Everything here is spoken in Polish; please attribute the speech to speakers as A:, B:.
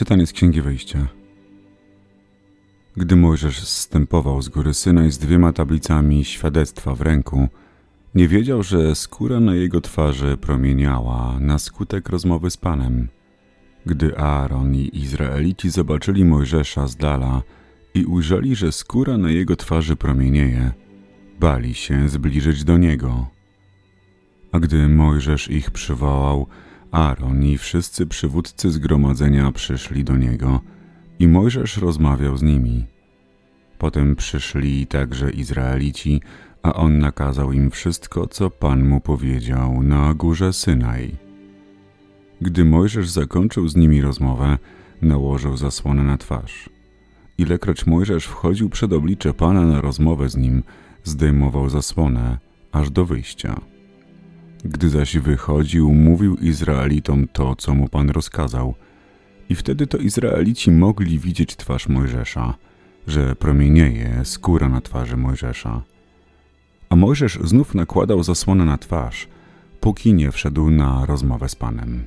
A: Czytanie z Księgi Wyjścia. Gdy Mojżesz zstępował z góry Synaj z dwiema tablicami świadectwa w ręku, nie wiedział, że skóra na jego twarzy promieniała na skutek rozmowy z Panem. Gdy Aaron i Izraelici zobaczyli Mojżesza z dala i ujrzeli, że skóra na jego twarzy promienieje, bali się zbliżyć do niego. A gdy Mojżesz ich przywołał, Aaron i wszyscy przywódcy zgromadzenia przyszli do niego i Mojżesz rozmawiał z nimi. Potem przyszli także Izraelici, a on nakazał im wszystko, co Pan mu powiedział na górze Synaj. Gdy Mojżesz zakończył z nimi rozmowę, nałożył zasłonę na twarz. Ilekroć Mojżesz wchodził przed oblicze Pana na rozmowę z nim, zdejmował zasłonę aż do wyjścia. Gdy zaś wychodził, mówił Izraelitom to, co mu Pan rozkazał. I wtedy to Izraelici mogli widzieć twarz Mojżesza, że promienieje skóra na twarzy Mojżesza. A Mojżesz znów nakładał zasłonę na twarz, póki nie wszedł na rozmowę z Panem.